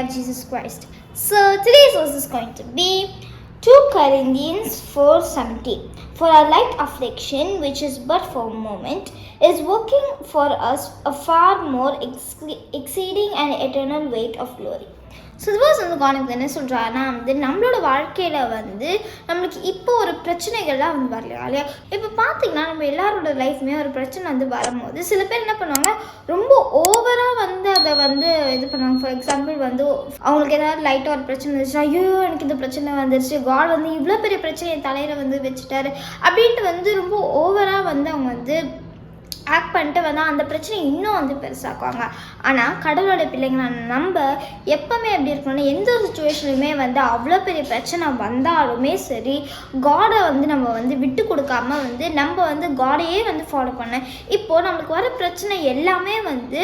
of Jesus Christ. So today's verse is going to be 2 Corinthians 4:17. For our light affliction, which is but for a moment, is working for us a far more ex- exceeding and eternal weight of glory. So இதுவாஸ் வந்து கானுக்கு என்ன சொல்கிறாருன்னா வந்து நம்மளோட வாழ்க்கையில் வந்து நம்மளுக்கு இப்போ ஒரு பிரச்சனைகள்லாம் வந்து வரலையா இல்லையா இப்போ பார்த்தீங்கன்னா நம்ம எல்லாரோட லைஃப்மே ஒரு பிரச்சனை வந்து வரும்போது சில பேர் என்ன பண்ணுவாங்க ரொம்ப அதை வந்து இது பண்ணுவாங்க. ஃபார் எக்ஸாம்பிள் வந்து அவங்களுக்கு ஏதாவது லைட்டாக ஒரு பிரச்சனை இருந்துச்சுன்னா ஐயோ எனக்கு இந்த பிரச்சனை வந்துருச்சு. காட் வந்து இவ்வளோ பெரிய பிரச்சனையை தலையில் வந்து வச்சுட்டாரு. அப்படின்ட்டு வந்து ரொம்ப ஓவராக வந்து அவங்க வந்து ஆக்ட் பண்ணிட்டு வந்தால் அந்த பிரச்சனை இன்னும் வந்து பெருசாக்குவாங்க. ஆனால் கடவுளோட பிள்ளைங்க நம்ம எப்போவுமே எப்படி இருக்கணும்னா எந்த ஒரு சுச்சுவேஷன்லையுமே வந்து அவ்வளோ பெரிய பிரச்சனை வந்தாலுமே சரி காடை வந்து நம்ம வந்து விட்டு கொடுக்காம வந்து நம்ம வந்து காடையே வந்து ஃபாலோ பண்ண. இப்போது நம்மளுக்கு வர பிரச்சனை எல்லாமே வந்து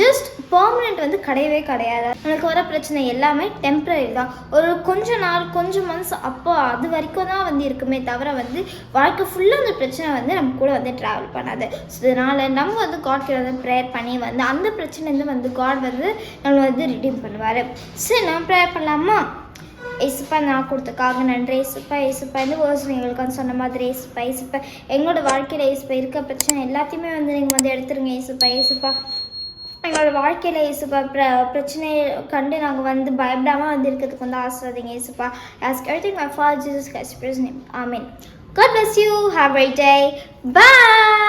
ஜஸ்ட் பர்மனெண்ட் வந்து கிடையவே கிடையாது. நம்மளுக்கு வர பிரச்சனை எல்லாமே டெம்ப்ரரி தான். ஒரு கொஞ்ச நாள் கொஞ்சம் மந்த்ஸ் அப்போ அது வரைக்கும் தான் வந்து இருக்குமே தவிர வந்து வாழ்க்கை ஃபுல்லாக அந்த பிரச்சனை வந்து நம்ம கூட வந்து ட்ராவல் பண்ணாது. ஸோ இதனால் நம்ம வந்து காட் கிட்ட வந்து ப்ரேயர் பண்ணி வந்து அந்த பிரச்சனைலேருந்து வந்து காட் வந்து நம்மளை வந்து ரிடீம் பண்ணுவார். சரி நம்ம ப்ரேயர் பண்ணலாமா? இசுப்பா நான் கொடுத்தக்காக நன்றி. இசுப்பா இசுப்பா இந்த வேர்ஸ் எங்களுக்கு வந்து சொன்ன மாதிரி இசுப்பா இசுப்பா எங்களோட வாழ்க்கையில் ஏசுப்பா இருக்க பிரச்சனை எல்லாத்தையுமே வந்து நீங்கள் வந்து எடுத்துருங்க. இசுப்பா இசுப்பா எங்களோட வாழ்க்கையில் இயேசுப்பா பிர பிரச்சனையை கண்டு நாங்கள் வந்து பயப்படாமல் வந்து இருக்கிறதுக்கு வந்து ஆசிர்வதிங்க இயேசுப்பா ask everything my father Jesus Christ name amen God bless you. Have a great day. Bye.